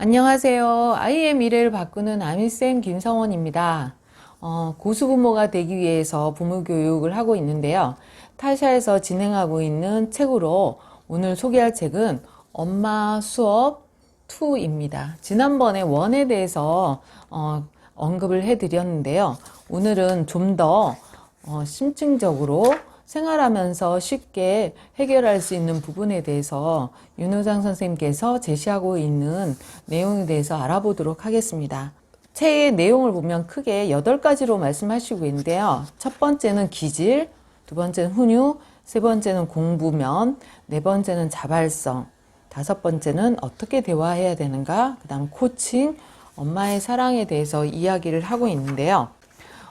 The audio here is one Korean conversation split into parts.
안녕하세요. 아이의 미래를 바꾸는 아미쌤 김성원입니다. 어, 고수부모가 되기 위해서 부모 교육을 하고 있는데요. 타샤에서 진행하고 있는 책으로 오늘 소개할 책은 엄마 수업 2입니다. 지난번에 원에 대해서 어, 언급을 해드렸는데요. 오늘은 좀더 어, 심층적으로 생활하면서 쉽게 해결할 수 있는 부분에 대해서 윤호장 선생님께서 제시하고 있는 내용에 대해서 알아보도록 하겠습니다. 책의 내용을 보면 크게 8가지로 말씀하시고 있는데요. 첫 번째는 기질, 두 번째는 훈육, 세 번째는 공부면, 네 번째는 자발성, 다섯 번째는 어떻게 대화해야 되는가, 그 다음 코칭, 엄마의 사랑에 대해서 이야기를 하고 있는데요.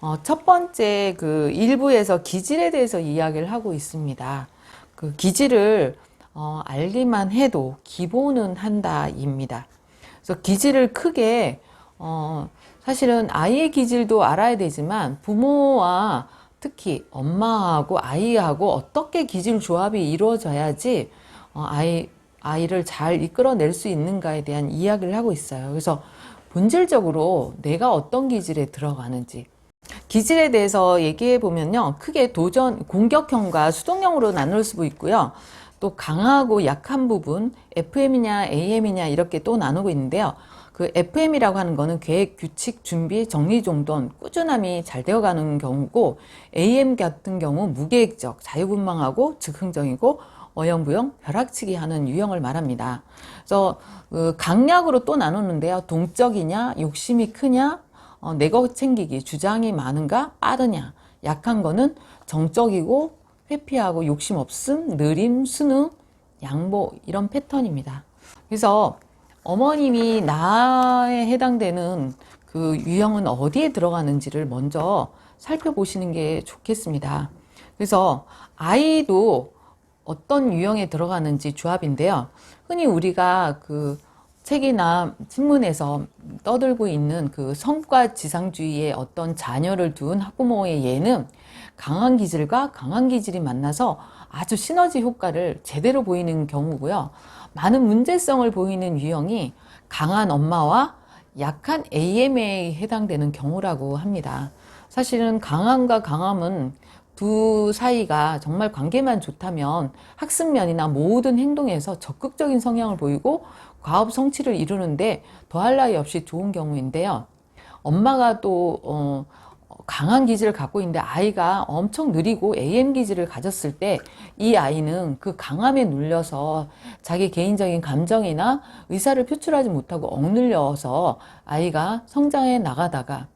어, 첫 번째 그 일부에서 기질에 대해서 이야기를 하고 있습니다. 그 기질을 어, 알기만 해도 기본은 한다입니다. 그래서 기질을 크게 어, 사실은 아이의 기질도 알아야 되지만 부모와 특히 엄마하고 아이하고 어떻게 기질 조합이 이루어져야지 어, 아이 아이를 잘 이끌어낼 수 있는가에 대한 이야기를 하고 있어요. 그래서 본질적으로 내가 어떤 기질에 들어가는지 기질에 대해서 얘기해 보면요. 크게 도전, 공격형과 수동형으로 나눌 수 있고요. 또 강하고 약한 부분, FM이냐 AM이냐 이렇게 또 나누고 있는데요. 그 FM이라고 하는 거는 계획, 규칙, 준비, 정리정돈, 꾸준함이 잘 되어가는 경우고 AM 같은 경우 무계획적, 자유분방하고 즉흥적이고 어영부영, 벼락치기 하는 유형을 말합니다. 그래서 그 강약으로 또 나누는데요. 동적이냐, 욕심이 크냐, 어, 내거 챙기기, 주장이 많은가, 빠르냐. 약한 거는 정적이고 회피하고 욕심 없음, 느림, 순응, 양보 이런 패턴입니다. 그래서 어머님이 나에 해당되는 그 유형은 어디에 들어가는지를 먼저 살펴보시는 게 좋겠습니다. 그래서 아이도 어떤 유형에 들어가는지 조합인데요. 흔히 우리가 그 책이나 신문에서 떠들고 있는 그 성과 지상주의의 어떤 자녀를 둔 학부모의 예는 강한 기질과 강한 기질이 만나서 아주 시너지 효과를 제대로 보이는 경우고요. 많은 문제성을 보이는 유형이 강한 엄마와 약한 AM에 해당되는 경우라고 합니다. 사실은 강함과 강함은 두 사이가 정말 관계만 좋다면 학습면이나 모든 행동에서 적극적인 성향을 보이고 과업 성취를 이루는데 더할 나위 없이 좋은 경우인데요. 엄마가 또 어, 강한 기질을 갖고 있는데 아이가 엄청 느리고 AM 기질을 가졌을 때 이 아이는 그 강함에 눌려서 자기 개인적인 감정이나 의사를 표출하지 못하고 억눌려서 아이가 성장해 나가다가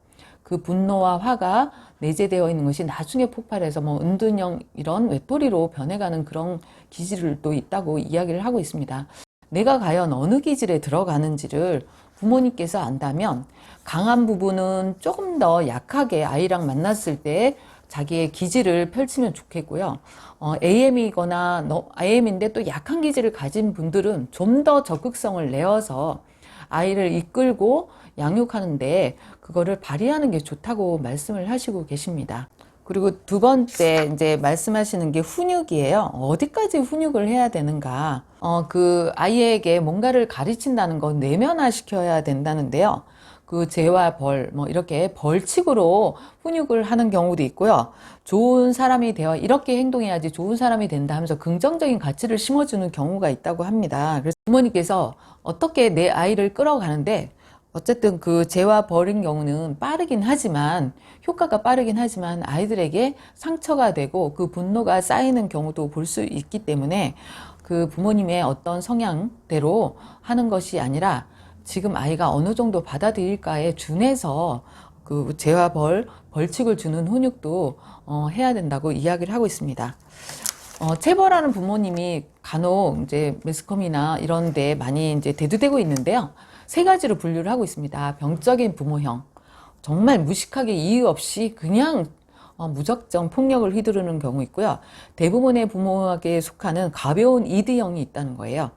그 분노와 화가 내재되어 있는 것이 나중에 폭발해서 뭐 은둔형 이런 외톨이로 변해가는 그런 기질도 있다고 이야기를 하고 있습니다. 내가 과연 어느 기질에 들어가는지를 부모님께서 안다면 강한 부분은 조금 더 약하게 아이랑 만났을 때 자기의 기질을 펼치면 좋겠고요. 어, AM이거나 AM인데 또 약한 기질을 가진 분들은 좀 더 적극성을 내어서 아이를 이끌고 양육하는데 그거를 발휘하는 게 좋다고 말씀을 하시고 계십니다. 그리고 두 번째 이제 말씀하시는 게 훈육이에요. 어디까지 훈육을 해야 되는가? 어, 그 아이에게 뭔가를 가르친다는 건 내면화 시켜야 된다는데요. 그 죄와 벌, 뭐 이렇게 벌칙으로 훈육을 하는 경우도 있고요. 좋은 사람이 되어 이렇게 행동해야지 좋은 사람이 된다 하면서 긍정적인 가치를 심어주는 경우가 있다고 합니다. 그래서 부모님께서 어떻게 내 아이를 끌어가는데 어쨌든 그 재와 벌인 경우는 빠르긴 하지만 효과가 빠르긴 하지만 아이들에게 상처가 되고 그 분노가 쌓이는 경우도 볼 수 있기 때문에 그 부모님의 어떤 성향대로 하는 것이 아니라 지금 아이가 어느 정도 받아들일까에 준해서 그 재와 벌, 벌칙을 주는 훈육도 어, 해야 된다고 이야기를 하고 있습니다. 어, 체벌하는 부모님이 간혹 이제 매스컴이나 이런 데 많이 이제 대두되고 있는데요. 세 가지로 분류를 하고 있습니다. 병적인 부모형. 정말 무식하게 이유 없이 그냥 어, 무작정 폭력을 휘두르는 경우 있고요. 대부분의 부모에게 속하는 가벼운 이드형이 있다는 거예요.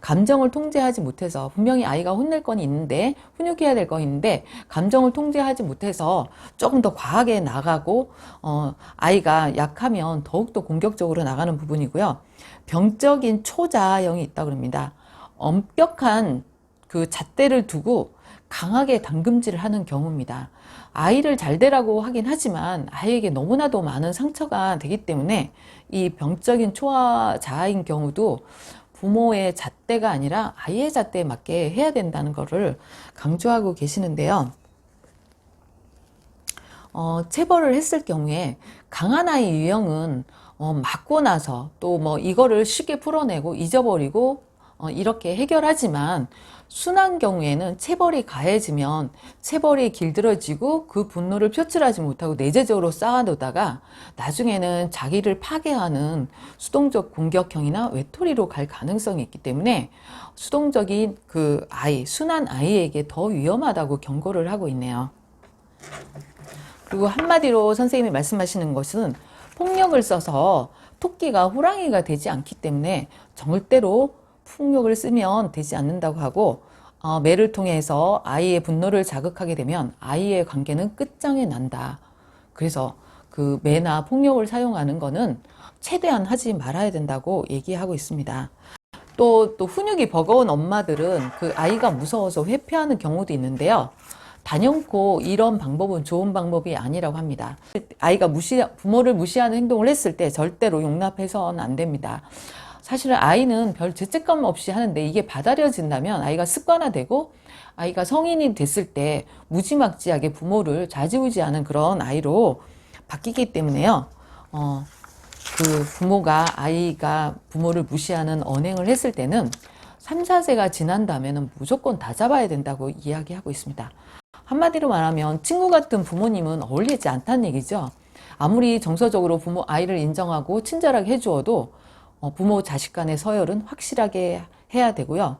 감정을 통제하지 못해서 분명히 아이가 혼낼 건 있는데 훈육해야 될 건 있는데 감정을 통제하지 못해서 조금 더 과하게 나가고 어, 아이가 약하면 더욱더 공격적으로 나가는 부분이고요. 병적인 초자형이 있다고 합니다. 엄격한 그 잣대를 두고 강하게 당금질을 하는 경우입니다. 아이를 잘 되라고 하긴 하지만 아이에게 너무나도 많은 상처가 되기 때문에 이 병적인 초아 자아인 경우도 부모의 잣대가 아니라 아이의 잣대에 맞게 해야 된다는 것을 강조하고 계시는데요. 어, 체벌을 했을 경우에 강한 아이 유형은 어, 맞고 나서 또 뭐 이거를 쉽게 풀어내고 잊어버리고 어, 이렇게 해결하지만 순한 경우에는 체벌이 가해지면 체벌이 길들어지고 그 분노를 표출하지 못하고 내재적으로 쌓아두다가 나중에는 자기를 파괴하는 수동적 공격형이나 외톨이로 갈 가능성이 있기 때문에 수동적인 그 아이, 순한 아이에게 더 위험하다고 경고를 하고 있네요. 그리고 한마디로 선생님이 말씀하시는 것은 폭력을 써서 토끼가 호랑이가 되지 않기 때문에 절대로 폭력을 쓰면 되지 않는다고 하고 어, 매를 통해서 아이의 분노를 자극하게 되면 아이의 관계는 끝장에 난다. 그래서 그 매나 폭력을 사용하는 거는 최대한 하지 말아야 된다고 얘기하고 있습니다. 또, 또 훈육이 버거운 엄마들은 그 아이가 무서워서 회피하는 경우도 있는데요. 단연코 이런 방법은 좋은 방법이 아니라고 합니다. 아이가 무시, 부모를 무시하는 행동을 했을 때 절대로 용납해서는 안 됩니다. 사실은 아이는 별 죄책감 없이 하는데 이게 받아들여진다면 아이가 습관화되고 아이가 성인이 됐을 때 무지막지하게 부모를 좌지우지하는 그런 아이로 바뀌기 때문에요. 어, 그 부모가 아이가 부모를 무시하는 언행을 했을 때는 3, 4세가 지난다면 무조건 다 잡아야 된다고 이야기하고 있습니다. 한마디로 말하면 친구 같은 부모님은 어울리지 않다는 얘기죠. 아무리 정서적으로 부모 아이를 인정하고 친절하게 해주어도 어, 부모 자식 간의 서열은 확실하게 해야 되고요.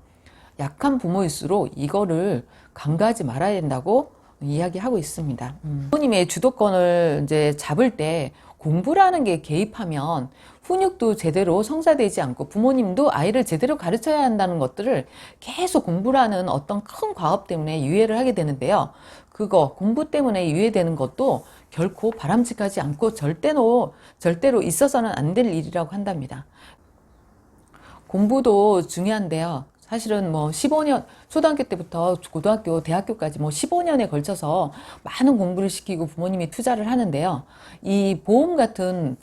약한 부모일수록 이거를 강조하지 말아야 된다고 이야기하고 있습니다. 음. 부모님의 주도권을 이제 잡을 때 공부라는 게 개입하면 훈육도 제대로 성사되지 않고 부모님도 아이를 제대로 가르쳐야 한다는 것들을 계속 공부라는 어떤 큰 과업 때문에 유예를 하게 되는데요. 그거 공부 때문에 유예되는 것도 결코 바람직하지 않고 절대로 절대로 있어서는 안 될 일이라고 한답니다. 공부도 중요한데요. 사실은 뭐 15년, 초등학교 때부터 고등학교, 대학교까지 뭐 15년에 걸쳐서 많은 공부를 시키고 부모님이 투자를 하는데요. 이 보험 같은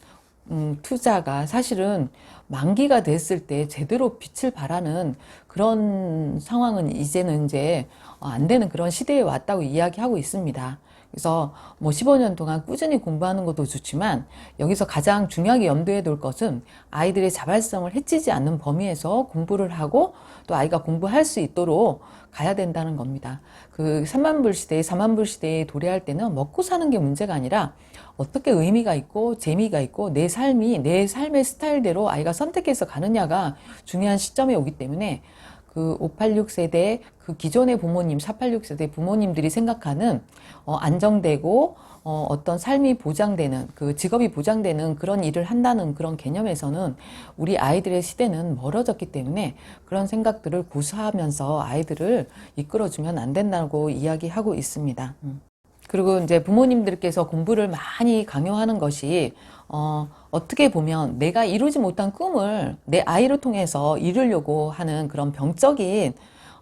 음, 투자가 사실은 만기가 됐을 때 제대로 빛을 발하는 그런 상황은 이제는 이제 안 되는 그런 시대에 왔다고 이야기하고 있습니다. 그래서 뭐 15년 동안 꾸준히 공부하는 것도 좋지만 여기서 가장 중요하게 염두에 둘 것은 아이들의 자발성을 해치지 않는 범위에서 공부를 하고 또 아이가 공부할 수 있도록 가야 된다는 겁니다. 그 3만 불 시대, 4만 불 시대에 도래할 때는 먹고 사는 게 문제가 아니라 어떻게 의미가 있고 재미가 있고 내 삶이 내 삶의 스타일대로 아이가 선택해서 가느냐가 중요한 시점에 오기 때문에 그 586 세대 그 기존의 부모님 486 세대 부모님들이 생각하는 어, 안정되고 어, 어떤 삶이 보장되는 그 직업이 보장되는 그런 일을 한다는 그런 개념에서는 우리 아이들의 시대는 멀어졌기 때문에 그런 생각들을 고수하면서 아이들을 이끌어주면 안 된다고 이야기하고 있습니다. 음. 그리고 이제 부모님들께서 공부를 많이 강요하는 것이 어, 어떻게 보면 내가 이루지 못한 꿈을 내 아이를 통해서 이루려고 하는 그런 병적인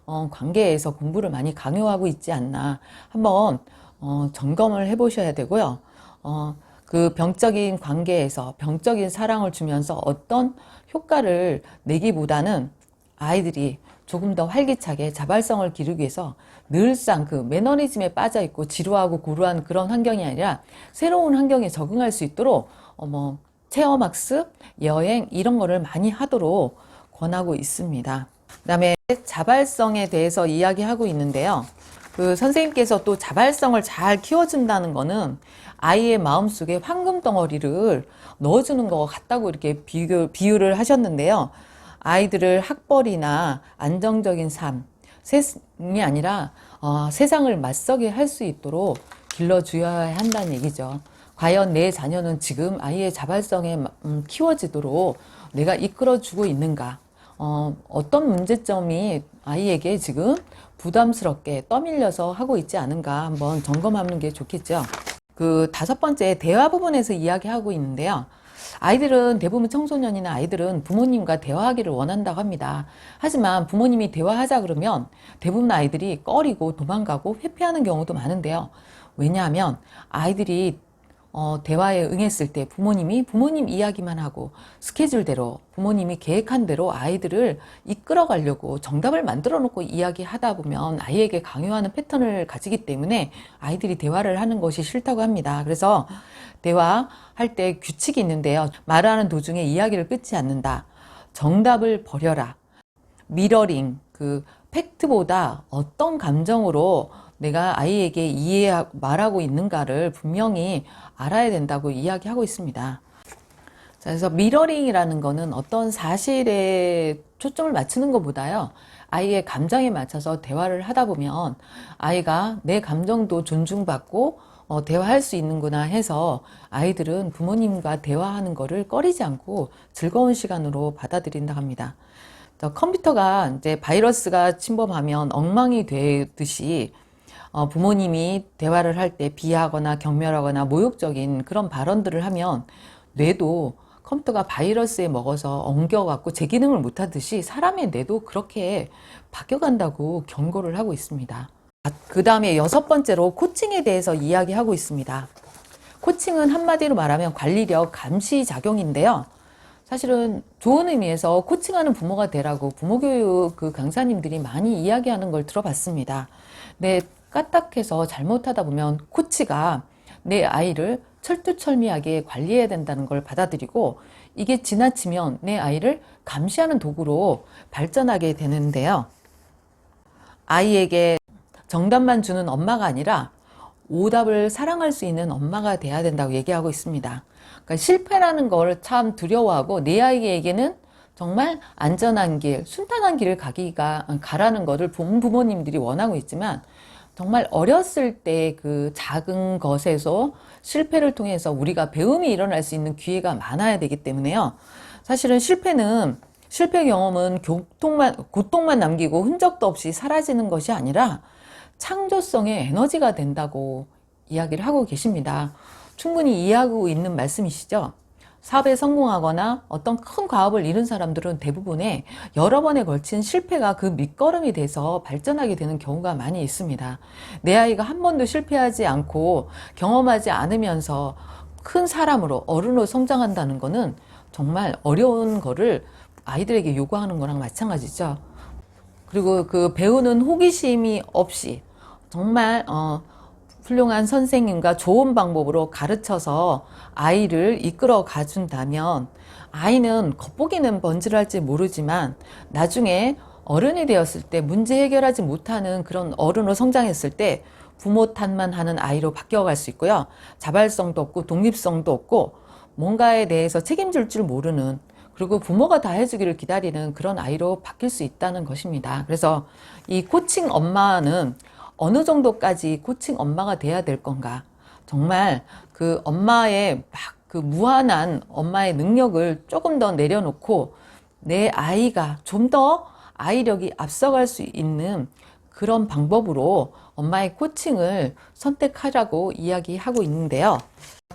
어, 관계에서 공부를 많이 강요하고 있지 않나 한번 어, 점검을 해보셔야 되고요. 어, 그 병적인 관계에서 병적인 사랑을 주면서 어떤 효과를 내기보다는 아이들이 조금 더 활기차게 자발성을 기르기 위해서 늘상 그 매너리즘에 빠져 있고 지루하고 고루한 그런 환경이 아니라 새로운 환경에 적응할 수 있도록 어뭐 체험학습, 여행 이런 거를 많이 하도록 권하고 있습니다. 그다음에 자발성에 대해서 이야기하고 있는데요. 그 선생님께서 또 자발성을 잘 키워준다는 거는 아이의 마음속에 황금 덩어리를 넣어주는 것 같다고 이렇게 비교, 비유를 하셨는데요. 아이들을 학벌이나 안정적인 삶, 세상이 아니라 어, 세상을 맞서게 할 수 있도록 길러줘야 한다는 얘기죠. 과연 내 자녀는 지금 아이의 자발성에 음, 키워지도록 내가 이끌어주고 있는가? 어, 어떤 문제점이 아이에게 지금 부담스럽게 떠밀려서 하고 있지 않은가 한번 점검하는 게 좋겠죠. 그 다섯 번째 대화 부분에서 이야기하고 있는데요. 아이들은 대부분 청소년이나 아이들은 부모님과 대화하기를 원한다고 합니다. 하지만 부모님이 대화하자 그러면 대부분 아이들이 꺼리고 도망가고 회피하는 경우도 많은데요. 왜냐하면 아이들이 어, 대화에 응했을 때 부모님이 부모님 이야기만 하고 스케줄대로 부모님이 계획한 대로 아이들을 이끌어 가려고 정답을 만들어 놓고 이야기하다 보면 아이에게 강요하는 패턴을 가지기 때문에 아이들이 대화를 하는 것이 싫다고 합니다. 그래서 대화할 때 규칙이 있는데요. 말하는 도중에 이야기를 끊지 않는다. 정답을 버려라. 미러링, 그 팩트보다 어떤 감정으로 내가 아이에게 이해 말하고 있는가를 분명히 알아야 된다고 이야기하고 있습니다. 자, 그래서 미러링이라는 거는 어떤 사실에 초점을 맞추는 것보다요. 아이의 감정에 맞춰서 대화를 하다 보면 아이가 내 감정도 존중받고 어, 대화할 수 있는구나 해서 아이들은 부모님과 대화하는 거를 꺼리지 않고 즐거운 시간으로 받아들인다 합니다. 저 컴퓨터가 이제 바이러스가 침범하면 엉망이 되듯이 어, 부모님이 대화를 할 때 비하거나 경멸하거나 모욕적인 그런 발언들을 하면 뇌도 컴퓨터가 바이러스에 먹어서 엉겨갖고 제 기능을 못하듯이 사람의 뇌도 그렇게 바뀌어간다고 경고를 하고 있습니다. 그 다음에 여섯 번째로 코칭에 대해서 이야기하고 있습니다. 코칭은 한마디로 말하면 관리력 감시 작용인데요. 사실은 좋은 의미에서 코칭하는 부모가 되라고 부모교육 그 강사님들이 많이 이야기하는 걸 들어봤습니다. 네, 까딱해서 잘못하다 보면 코치가 내 아이를 철두철미하게 관리해야 된다는 걸 받아들이고 이게 지나치면 내 아이를 감시하는 도구로 발전하게 되는데요. 아이에게 정답만 주는 엄마가 아니라 오답을 사랑할 수 있는 엄마가 돼야 된다고 얘기하고 있습니다. 그러니까 실패라는 걸 참 두려워하고 내 아이에게는 정말 안전한 길, 순탄한 길을 가기가 가라는 것을 본 부모님들이 원하고 있지만 정말 어렸을 때 그 작은 것에서 실패를 통해서 우리가 배움이 일어날 수 있는 기회가 많아야 되기 때문에요. 사실은 실패는 실패 경험은 고통만, 고통만 남기고 흔적도 없이 사라지는 것이 아니라 창조성의 에너지가 된다고 이야기를 하고 계십니다. 충분히 이해하고 있는 말씀이시죠? 사업에 성공하거나 어떤 큰 과업을 이룬 사람들은 대부분의 여러 번에 걸친 실패가 그 밑거름이 돼서 발전하게 되는 경우가 많이 있습니다. 내 아이가 한 번도 실패하지 않고 경험하지 않으면서 큰 사람으로 어른으로 성장한다는 것은 정말 어려운 거를 아이들에게 요구하는 거랑 마찬가지죠. 그리고 그 배우는 호기심이 없이 정말 어 훌륭한 선생님과 좋은 방법으로 가르쳐서 아이를 이끌어 가준다면 아이는 겉보기는 번지할지 모르지만 나중에 어른이 되었을 때 문제 해결하지 못하는 그런 어른으로 성장했을 때 부모 탓만 하는 아이로 바뀌어갈 수 있고요. 자발성도 없고 독립성도 없고 뭔가에 대해서 책임질 줄 모르는 그리고 부모가 다 해주기를 기다리는 그런 아이로 바뀔 수 있다는 것입니다. 그래서 이 코칭 엄마는 어느 정도까지 코칭 엄마가 돼야 될 건가. 정말 그 엄마의 막 그 무한한 엄마의 능력을 조금 더 내려놓고 내 아이가 좀 더 아이력이 앞서갈 수 있는 그런 방법으로 엄마의 코칭을 선택하라고 이야기하고 있는데요.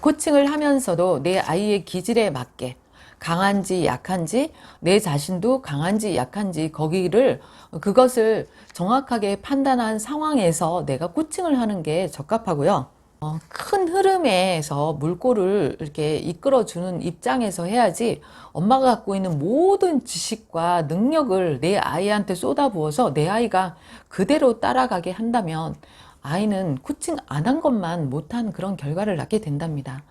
코칭을 하면서도 내 아이의 기질에 맞게 강한지 약한지 내 자신도 강한지 약한지 거기를 그것을 정확하게 판단한 상황에서 내가 코칭을 하는 게 적합하고요. 어, 큰 흐름에서 물꼬를 이렇게 이끌어주는 입장에서 해야지 엄마가 갖고 있는 모든 지식과 능력을 내 아이한테 쏟아부어서 내 아이가 그대로 따라가게 한다면 아이는 코칭 안 한 것만 못한 그런 결과를 낳게 된답니다.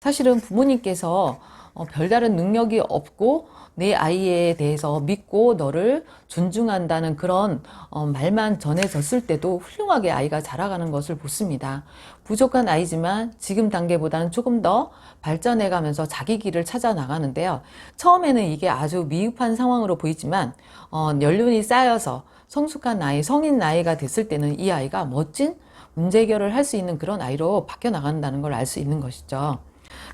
사실은 부모님께서 어, 별다른 능력이 없고 내 아이에 대해서 믿고 너를 존중한다는 그런 어, 말만 전해졌을 때도 훌륭하게 아이가 자라가는 것을 보습니다. 부족한 아이지만 지금 단계보다는 조금 더 발전해 가면서 자기 길을 찾아 나가는데요. 처음에는 이게 아주 미흡한 상황으로 보이지만 어, 연륜이 쌓여서 성숙한 나이, 성인 나이가 됐을 때는 이 아이가 멋진 문제 해결을 할 수 있는 그런 아이로 바뀌어 나간다는 걸 알 수 있는 것이죠.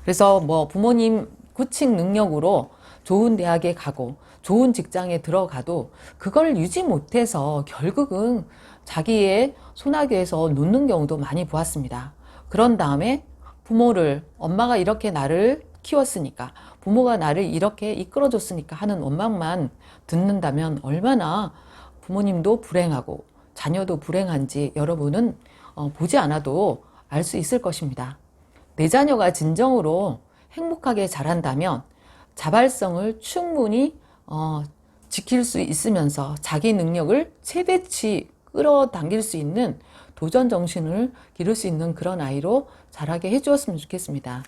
그래서 뭐 부모님 코칭 능력으로 좋은 대학에 가고 좋은 직장에 들어가도 그걸 유지 못해서 결국은 자기의 소나기에서 놓는 경우도 많이 보았습니다. 그런 다음에 부모를 엄마가 이렇게 나를 키웠으니까 부모가 나를 이렇게 이끌어줬으니까 하는 원망만 듣는다면 얼마나 부모님도 불행하고 자녀도 불행한지 여러분은 어, 보지 않아도 알 수 있을 것입니다. 내 자녀가 진정으로 행복하게 자란다면 자발성을 충분히 어, 지킬 수 있으면서 자기 능력을 최대치 끌어당길 수 있는 도전 정신을 기를 수 있는 그런 아이로 자라게 해주었으면 좋겠습니다.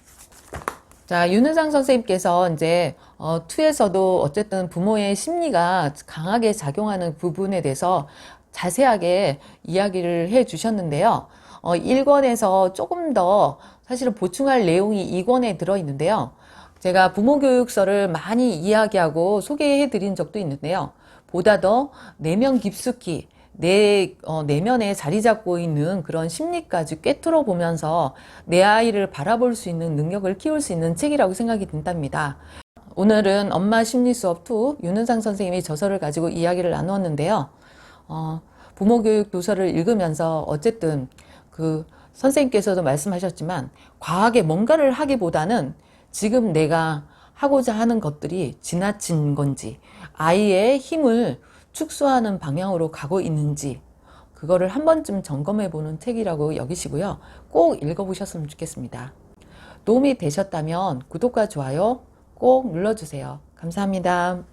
자, 윤은상 선생님께서 이제 어, 2에서도 어쨌든 부모의 심리가 강하게 작용하는 부분에 대해서 자세하게 이야기를 해 주셨는데요. 어, 1권에서 조금 더 사실은 보충할 내용이 2권에 들어 있는데요. 제가 부모교육서를 많이 이야기하고 소개해 드린 적도 있는데요. 보다 더 내면 깊숙이 내 어, 내면에 자리 잡고 있는 그런 심리까지 꿰뚫어 보면서 내 아이를 바라볼 수 있는 능력을 키울 수 있는 책이라고 생각이 든답니다. 오늘은 엄마 심리 수업 2 윤은상 선생님의 저서를 가지고 이야기를 나누었는데요. 어, 부모 교육 도서를 읽으면서 어쨌든 그 선생님께서도 말씀하셨지만 과하게 뭔가를 하기보다는 지금 내가 하고자 하는 것들이 지나친 건지 아이의 힘을 축소하는 방향으로 가고 있는지 그거를 한 번쯤 점검해 보는 책이라고 여기시고요. 꼭 읽어보셨으면 좋겠습니다. 도움이 되셨다면 구독과 좋아요 꼭 눌러주세요. 감사합니다.